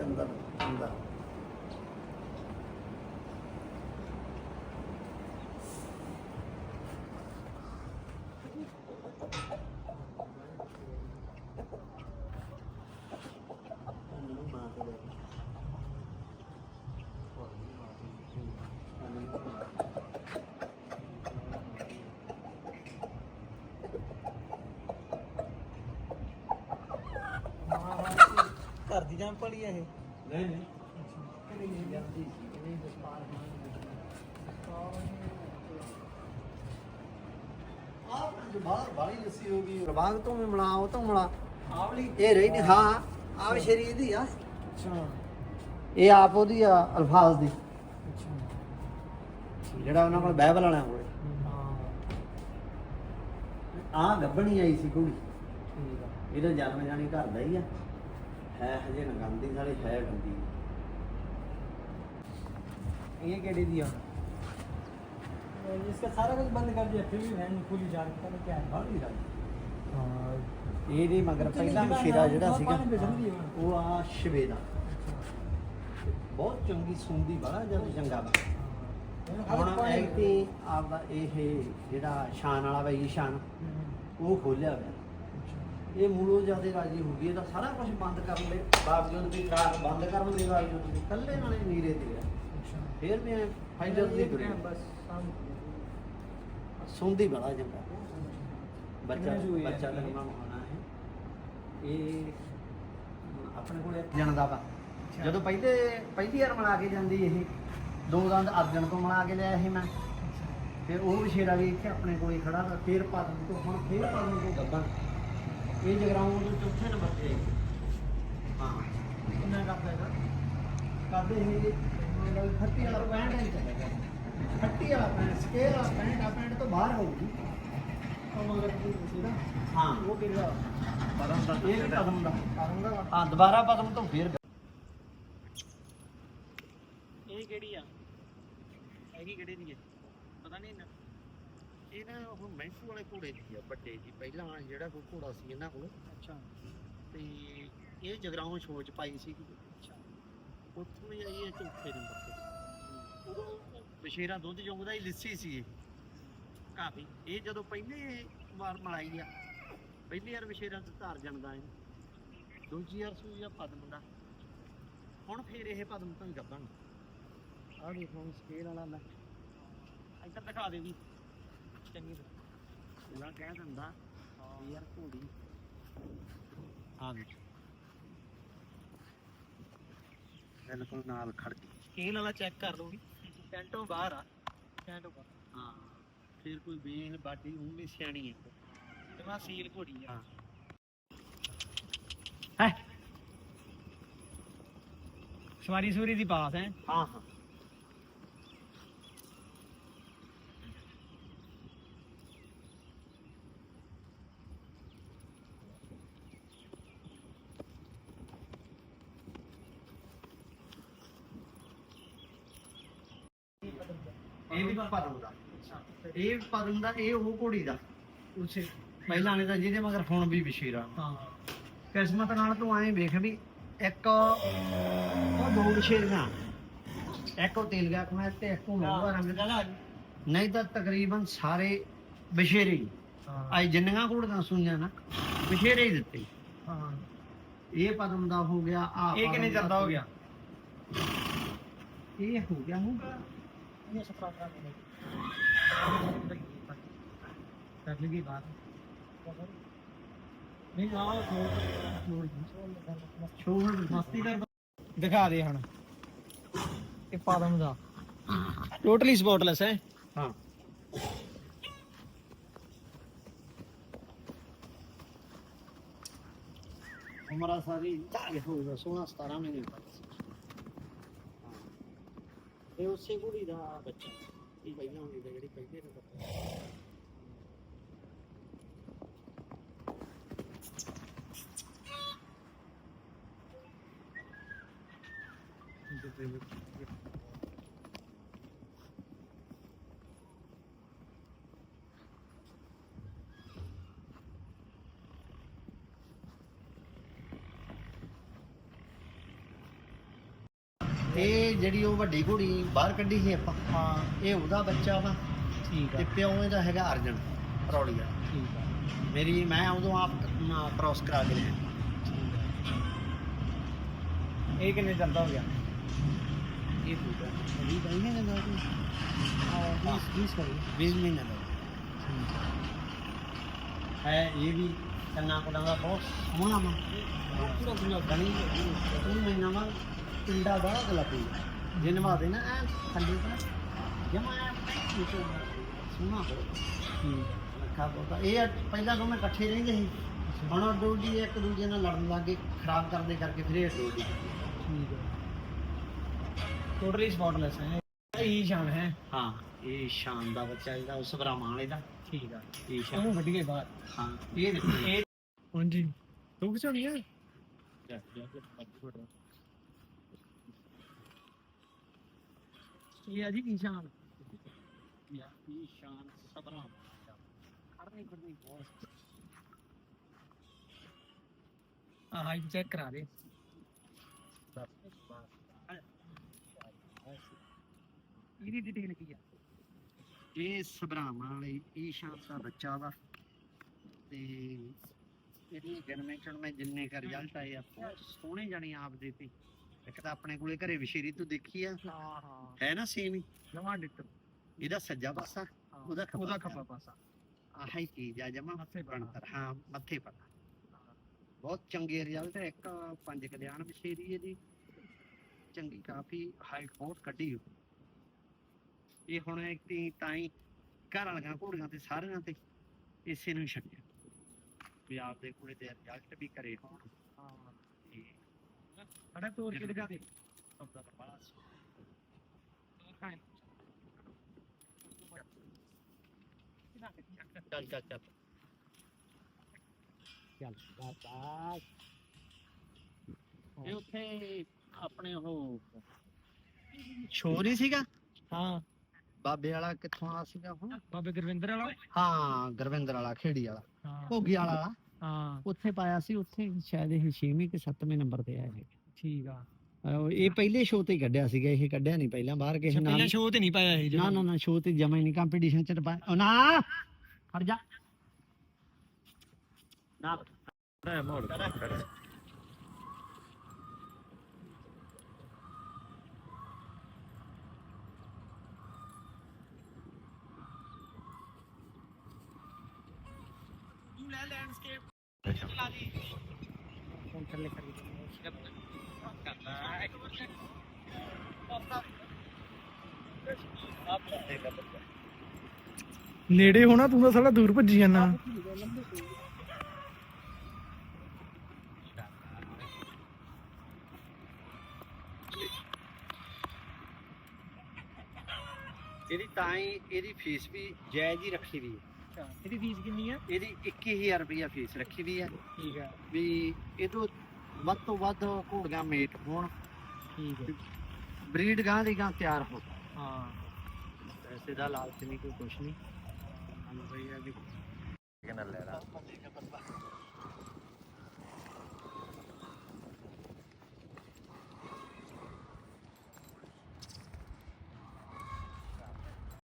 된다. 된다. ਘਰ ਦੀ ਜੰਪਲ ਹੀ ਆ ਇਹ। ਨਹੀਂ ਨਹੀਂ। ਜਾਂਦੀ ਸੀ ਇਹ ਜਸਪਾਲ ਆਹ ਜੋ ਬਾਹਰ ਬਾਹਲੀ ਲੱਸੀ ਹੋ ਗਈ ਰਵਾਗ ਤੋਂ ਵੀ ਮਿਲਾ ਉਹ ਤੋਂ ਮਿਲਾ। ਆਵਲੀ ਇਹ ਰਹੀ ਨਹੀਂ ਹਾਂ ਆਹ ਵੀ ਸ਼ਰੀਰ ਦੀ ਆ। ਅੱਛਾ। ਇਹ ਆਪ ਉਹਦੀ ਆ ਅਲਫਾਜ਼ ਦੀ। ਅੱਛਾ। ਜਿਹੜਾ ਉਹਨਾਂ ਕੋਲ ਬਾਈਬਲ ਵਾਲਿਆਂ ਕੋਲੇ। ਹਾਂ। ਆਹ ਗੱਭਣੀ ਆਈ ਸੀ ਕੁੜੀ। ਆ। ਇਹਦਾ ਜਨਮ ਜਾਣੀ ਘਰ ਦਾ ਹੀ ਆ। ਹੈ ਹਜੇ ਨਗੰਦੀ ਸਾਲੀ ਹੈ ਗੰਦੀ ये केडी दिया इसका सारा कुछ बंद कर दिया फिर भी वैन खुली जा रही पता नहीं क्या है ਬਾਹਲੀ ਗੱਲ हाँ ਇਹਦੇ ਮਗਰ ਪਹਿਲਾ ਮਸ਼ੀਰਾ ਜਿਹੜਾ ਸੀਗਾ ਪਾਣੀ ਵਿੱਚ ਹੁੰਦੀ ਹੈ। ਉਹ ਆ ਸ਼ਵੇਦਾ ਬਹੁਤ ਚੰਗੀ ਸੁੰਦੀ ਬੜਾ ਜਦ ਚੰਗਾ ਵਾ ਹੁਣ ਐਕਟੀ ਆਪਦਾ ਇਹ ਜਿਹੜਾ ਸ਼ਾਨ ਵਾਲਾ ਬਈ ਸ਼ਾਨ ਉਹ ਖੋਲਿਆ ਹੋਇਆ ਇਹ ਮੂਲੋਂ ਜ਼ਿਆਦਾ ਰਾਜੀ ਹੋ ਗਈ ਇਹਦਾ ਸਾਰਾ ਕੁਝ ਬੰਦ ਕਰਨ ਦੇ ਬਾਵਜੂਦ ਵੀ ਕਾਰ ਬੰਦ ਕਰਨ ਦੇ ਬਾਵਜੂਦ ਵੀ ਇਕੱਲੇ ਨਾਲੇ ਨੀਰੇ ਤੇ ਆ। ਫੇਰ ਵੀ ਫਾਈਨਲ ਦੀ ਬਰੇ ਬਸ ਸੁਣਦੀ ਬੜਾ ਜੰਗਾ ਬੱਚਾ ਬੱਚਾ ਦਾ ਨਾਮ ਹੈ। ਇਹ ਆਪਣੇ ਕੋਲ ਜਣਦਾ ਵਾ। ਜਦੋਂ ਪਹਿਲੇ ਪਹਿਲੀ ਵਾਰ ਮਲਾ ਕੇ ਜਾਂਦੀ ਇਹ। ਦੋ ਦੰਦ ਅਰਜਨ ਤੋਂ ਮਲਾ ਕੇ ਲਿਆ ਇਹ ਮੈਂ। ਫਿਰ ਉਹ ਵਿਸ਼ੇਰਾ ਵੀ ਇੱਥੇ ਆਪਣੇ ਕੋਲ ਖੜਾ ਫਿਰ ਪਰਨ ਤੋਂ ਹੁਣ ਫਿਰ ਪਰਨ ਤੋਂ ਗੱਬਾਂ ਇਹ ਜਗਰਾਉਂ ਤੋਂ ਚੌਥੇ ਨੰਬਰ ਤੇ ਹੈ ਹਾਂ। ਕਿੰਨਾ ਕਰਦਾ ਹੈਗਾ ਕਰਦੇ ਇਹ ਮੇਰਾ 30 ਵਾਲਾ ਪੈਂਟ ਨਹੀਂ ਚੱਲੇਗਾ 30 ਵਾਲਾ ਪੈਂਟ ਸਕੇਲ ਵਾਲਾ ਪੈਂਟ ਆ ਪੈਂਟ ਤੋਂ ਬਾਹਰ ਹੋਊਗੀ। ਹਾਂ। ਉਹ ਕਿਹੜਾ? ਪਰਮ ਦਾ ਇਹ ਪਰਮ ਦਾ। ਪਰਮ ਦਾ ਹਾਂ ਦੁਬਾਰਾ ਪਰਮ ਤੋਂ ਫੇਰ ਇਹ ਕਿਹੜੀ ਆ? ਹੈਗੀ ਕਿਹੜੀ ਨਹੀਂ ਪਤਾ ਨਹੀਂ ਨਾ। ਇਹ ਨਾ ਉਹ ਮਹਿਫੂ ਵਾਲੇ ਘੋੜੇ ਦੀ ਆ ਵੱਡੇ ਜੀ ਪਹਿਲਾਂ ਜਿਹੜਾ ਕੋਈ ਘੋੜਾ ਸੀ ਇਹਨਾਂ ਕੋਲ। ਅੱਛਾ। ਤੇ ਇਹ ਜਗਰਾਉਂ ਸੋਚ ਪਾਈ ਸੀ। ਅੱਛਾ। ਉੱਥੋਂ ਹੀ ਆਈ ਹੈ ਚੌਥੇ ਨੰਬਰ ਤੇ। ਉਦੋਂ ਬਸ਼ੇਰਾ ਦੁੱਧ ਜੰਗਦਾ ਹੀ ਲਿੱਸੀ ਸੀ ਇਹ। ਕਾਫੀ। ਇਹ ਜਦੋਂ ਪਹਿਲੇ ਵਾਰ ਮਲਾਈ ਆ ਪਹਿਲੀ ਵਾਰ ਬਸ਼ੇਰਾ ਤੇ ਧਾਰ ਜਣਦਾ ਹੈ ਦੂਜੀ ਵਾਰ ਸੂਈ ਆ ਪਦਮ ਦਾ। ਹੁਣ ਫੇਰ ਇਹ ਪਦਮ ਤੋਂ ਹੀ ਗੱਭਣ। ਆ ਦੇਖੋ ਸਕੇਲ ਵਾਲਾ ਲੈ। ਇੱਧਰ ਦਿਖਾ ਦੇ ਵੀ। ਚੰਗੀ ਪੂਰਾ ਕਹਿ ਦਿੰਦਾ ਵੀ ਯਾਰ ਘੋੜੀ। ਆ ਵੀ ਬਿਲਕੁਲ ਨਾਲ ਖੜ ਗਈ। ਸਕੇਲ ਵਾਲਾ ਚੈੱਕ ਕਰ ਲਓ ਪੈਂਟੋਂ ਬਾਹਰ ਆ ਪੈਂਟੋਂ ਬਾਹਰ। ਹਾਂ ਫਿਰ ਕੋਈ ਬੇਨ ਬਾਡੀ ਉਹ ਵੀ ਸਿਆਣੀ ਹੈ ਤੇ ਮੈਂ ਸੀਲ ਘੋੜੀ ਆ। ਹਾਂ। ਹੈ? ਸਵਾਰੀ ਸੂਰੀ ਦੀ ਪਾਸ ਹੈ? ਹਾਂ ਹਾਂ। ਇਹ ਵੀ ਪਰਮ ਦਾ। ਇਹ ਪਰਮ ਦਾ ਇਹ ਉਹ ਘੋੜੀ ਦਾ। ਉਸੇ। ਪਹਿਲਾਂ ਨੇ ਤਾਂ ਜਿਹਦੇ ਮਗਰ ਹੁਣ ਵੀ ਵਿਸ਼ੇਰਾ ਹਾਂ। ਕਿਸਮਤ ਨਾਲ ਤੂੰ ਐਂ ਵੇਖ ਵੀ ਇੱਕ ਉਹ ਦੋ ਵਿਸ਼ੇਰੀਆਂ ਇੱਕ ਉਹ ਤੇਲ ਗਿਆ ਕਮਾ ਤੇ ਇੱਕ ਉਹ ਮੋਗਾ ਰੰਗ। ਦਾ ਨਹੀਂ ਤਾਂ ਤਕਰੀਬਨ ਸਾਰੇ ਵਿਸ਼ੇਰੇ ਹੀ। ਹਾਂ। ਅੱਜ ਜਿੰਨੀਆਂ ਘੋੜੀਆਂ ਸੂਈਆਂ ਨਾ ਵਿਸ਼ੇਰੇ ਹੀ ਦਿੱਤੇ। ਹਾਂ। ਇਹ ਪਦਮ ਦਾ ਹੋ ਗਿਆ ਆ ਇਹ ਕਿੰਨੇ ਚੱਲਦਾ ਹੋ ਗਿਆ? ਇਹ ਹੋ ਗਿਆ ਹੋਊਗਾ ਸਫਰਾ ਕਰਾ ਦੇ ਕਰ ਲਈਏ ਬਾਤ। ਨਹੀਂ ਆ ਛੋੜ ਛੋੜ ਮਸਤੀ ਕਰ ਦਿਖਾ ਦੇ ਹੁਣ। ਇਹ ਪਾਦਮ ਦਾ ਟੋਟਲੀ ਸਪੌਟਲੈਸ ਹੈ। ਹਾਂ। ਉਮਰਾ ਸਾਰੀ ਇਹ ਹੋਊਗਾ 16 17 ਮਹੀਨੇ। ਦਾ veo seguridad. Y peinón, y peinón. ਇਹ ਜਿਹੜੀ ਉਹ ਵੱਡੀ ਘੋੜੀ ਬਾਹਰ ਕੱਢੀ ਸੀ ਆਪਾਂ ਹਾਂ। ਇਹ ਉਹਦਾ ਬੱਚਾ ਵਾ। ਠੀਕ ਤੇ ਆ ਪਿਓ ਇਹਦਾ ਹੈਗਾ ਅਰਜਨ ਰੌਲੀ ਵਾਲਾ ਠੀਕ ਆ। ਮੇਰੀ ਮੈਂ ਉਦੋਂ ਆਪ ਕ੍ਰਾਸ ਕਰਾ ਕੇ ਲਿਆ। ਇਹ ਕਿੰਨੇ ਚੱਲਦਾ ਹੋ ਗਿਆ? ਇਹ ਦੂਜਾ ਅਭੀ ਬਈਨੇ ਨੇ ਦੋ ਹਾਂ 20 20 ਕਰੀ 20 ਮਹੀਨੇ ਦਾ। ਹੈ ਇਹ ਵੀ ਕੰਨਾ ਕੋਲਾਂ ਦਾ ਬਹੁਤ ਸੋਹਣਾ ਵਾ। ਪੂਰਾ ਪੂਰਾ ਗਣੀ ਉਹ ਮਹੀਨਾ ਵਾ ਪਿੰਡਾ ਦਾ ਗਲਾਪੀ ਜੇ ਨਵਾ ਦੇ ਨਾ ਐ ਥੱਲੇ ਤਾਂ। ਜਮਾ ਸੋਹਣਾ ਹੋ। ਠੀਕ ਲੱਖਾ ਬੋਤਾ ਇਹ ਆ, ਪਹਿਲਾਂ ਦੋਵੇਂ ਇਕੱਠੇ ਰਹਿੰਦੇ ਸੀ। ਹੁਣ ਡੋਡੀ ਇੱਕ ਦੂਜੇ ਨਾਲ ਲੜਨ ਲੱਗ ਗਏ। ਖਰਾਬ ਕਰਦੇ ਕਰਕੇ ਫਿਰ ਇਹ ਡੋਡੀ। ਠੀਕ ਹੈ। ਟੋਟਲੀ ਸਪੌਟਲੈਸ ਹੈ। ਇਹ ਸ਼ਾਨ ਹੈ। ਹਾਂ ਇਹ ਸ਼ਾਨ ਦਾ ਬੱਚਾ ਇਹਦਾ ਉਸ ਬਰਾਮਾਂ ਵਾਲੇ ਦਾ। ਠੀਕ ਆ। ਇਹ ਸ਼ਾਨ ਉਹਨੂੰ ਵੱਢ ਗਏ ਬਾਹਰ। ਹਾਂ ਇਹ ਦੇਖੋ। ਇਹ ਹਾਂਜੀ। ਤੂੰ ਕਿਉਂ ਨਹੀਂ ਹੈ ਇਹ ਆ ਜੀ ਨਿਸ਼ਾਨ ਇਹ ਸ਼ਾਨ? ਖੜਨੀ ਖੜਨੀ ਬਹੁਤ ਆ ਹਾਈ ਚੈੱਕ ਕਰਾ ਦੇ। ਇਹਦੀ ਡਿਟੇਲ ਕੀ ਆ? ਇਹ ਸਬਰਾਵਾਂ ਵਾਲੇ, ਇਹ ਦਾ ਬੱਚਾ ਵਾ। ਤੇ ਇਹਦੀ ਜਨਮੇਸ਼ਨ ਮੈਂ ਜਿੰਨੇ ਕਰ ਰਿਜ਼ਲਟ ਆਏ ਆ, ਬਹੁਤ ਸੋਹਣੇ ਜਾਣੀ ਆਪ ਦੇ ਤੇ। ਇੱਕ ਤਾਂ ਆਪਣੇ ਕੋਲੇ ਘਰੇ ਵਿਸ਼ੇਰੀ ਤੋਂ ਦੇਖੀ ਆ। ਹਾਂ ਹਾਂ। ਹੈ ਨਾ ਸੇਮ ਹੀ। ਨਵਾਂ ਡਿਟ ਇਹਦਾ ਸੱਜਾ ਪਾਸਾ ਉਹਦਾ ਖੱਬਾ ਉਹਦਾ। ਖੱਬਾ ਪਾਸਾ। ਆਹ ਹੀ ਚੀਜ਼ ਆ ਜਮਾ ਮੱਥੇ ਬਣਤਰ। ਹਾਂ ਮੱਥੇ ਪਰ ਬਹੁਤ ਚੰਗੇ ਰਿਜ਼ਲਟ ਹੈ ਇੱਕ ਪੰਜ ਕਲਿਆਣ ਵਿਸ਼ੇਰੀ ਇਹਦੀ ਚੰਗੀ ਕਾਫੀ ਹਾਈ ਬਹੁਤ ਕੱਢੀ ਹੋਈ। ਇਹ ਹੁਣ ਇੱਕ ਤੀ ਹੀ ਘਰ ਵਾਲੀਆਂ ਘੋੜੀਆਂ ਤੇ ਸਾਰਿਆਂ ਤੇ ਇਸੇ ਨੂੰ ਹੀ ਛੱਡਿਆ। ਵੀ ਆਪਦੇ ਕੋਲੇ ਤੇ ਰਿਜ਼ਲਟ ਵੀ ਕਰੇ ਹੋਣ। ਹਾਂ ਚੱਲ ਚੱਲ ਬਾਤ ਇਹ ਉੱਥੇ ਆਪਣੇ ਉਹ ਛੋਰੀ ਸੀਗਾ ਹਾਂ ਬਾਬੇ ਵਾਲਾ ਕਿੱਥੋਂ ਆ ਸੀਗਾ ਹੁਣ ਬਾਬੇ ਗੁਰਵਿੰਦਰ ਵਾਲਾ ਹਾਂ ਗੁਰਵਿੰਦਰ ਵਾਲਾ ਖੇੜੀ ਵਾਲਾ ਹਾਂ ਭੋਗੀ ਵਾਲਾ ਹਾਂ ਉੱਥੇ ਪਾਇਆ ਸੀ ਉੱਥੇ ਸ਼ਾਇਦ ਇਹ 6ਵੀਂ ਕਿ 7ਵੇਂ ਨੰਬਰ ਤੇ ਆਇਆ ਠੀਕ ਆ। ਇਹ ਇਹ ਪਹਿਲੇ ਸ਼ੋਅ ਤੇ ਹੀ ਕੱਢਿਆ ਸੀਗਾ ਇਹ ਕੱਢਿਆ ਨਹੀਂ ਪਹਿਲਾਂ ਬਾਹਰ ਕਿਸੇ ਨਾਲ ਪਹਿਲਾਂ ਸ਼ੋਅ ਤੇ ਨਹੀਂ ਪਾਇਆ ਇਹ ਨਾ ਨਾ ਨਾ ਸ਼ੋਅ ਤੇ ਜਮਾ ਹੀ ਨਹੀਂ ਕੰਪੀਟੀਸ਼ਨ ਚ ਤਾਂ ਪਾਇਆ ਉਹ ਨਾ! ਹਟ ਜਾ। ਨਾ ਲੈਂਡਸਕੇਪ। ਚਲਾ ਦੀ। ਥੱਲੇ ਕਰ ਨੇੜੇ ਹੋਣਾ ਤੂੰ ਤਾਂ ਸਾਲਾ ਦੂਰ ਭੱਜੀ ਜਾਣਾ ਇਹਦੀ ਤਾਂ ਹੀ ਇਹਦੀ ਫੀਸ ਵੀ ਜਾਇਜ਼ ਹੀ ਰੱਖੀ ਵੀ ਹੈ। ਇਹਦੀ ਫੀਸ ਕਿੰਨੀ ਆ? ਇਹਦੀ 21000 ਰੁਪਇਆ ਫੀਸ ਰੱਖੀ ਵੀ ਹੈ। ਠੀਕ ਆ। ਵੀ ਇਹ ਤੋਂ ਵੱਧ ਤੋਂ ਵੱਧ ਘੋੜੀਆਂ ਮੇਟ ਹੋਣ। ਠੀਕ ਹੈ। ਬਰੀਡ ਗਾਂ ਦੀ ਗਾਂ ਤਿਆਰ ਹੋ। ਹਾਂ। ਪੈਸੇ ਦਾ ਲਾਲਚ ਨਹੀਂ ਕੋਈ ਕੁਛ ਨਹੀਂ। ਸਾਨੂੰ ਬਈ ਆ ਵੀ ਕਿੰਨਾ ਲੈਣਾ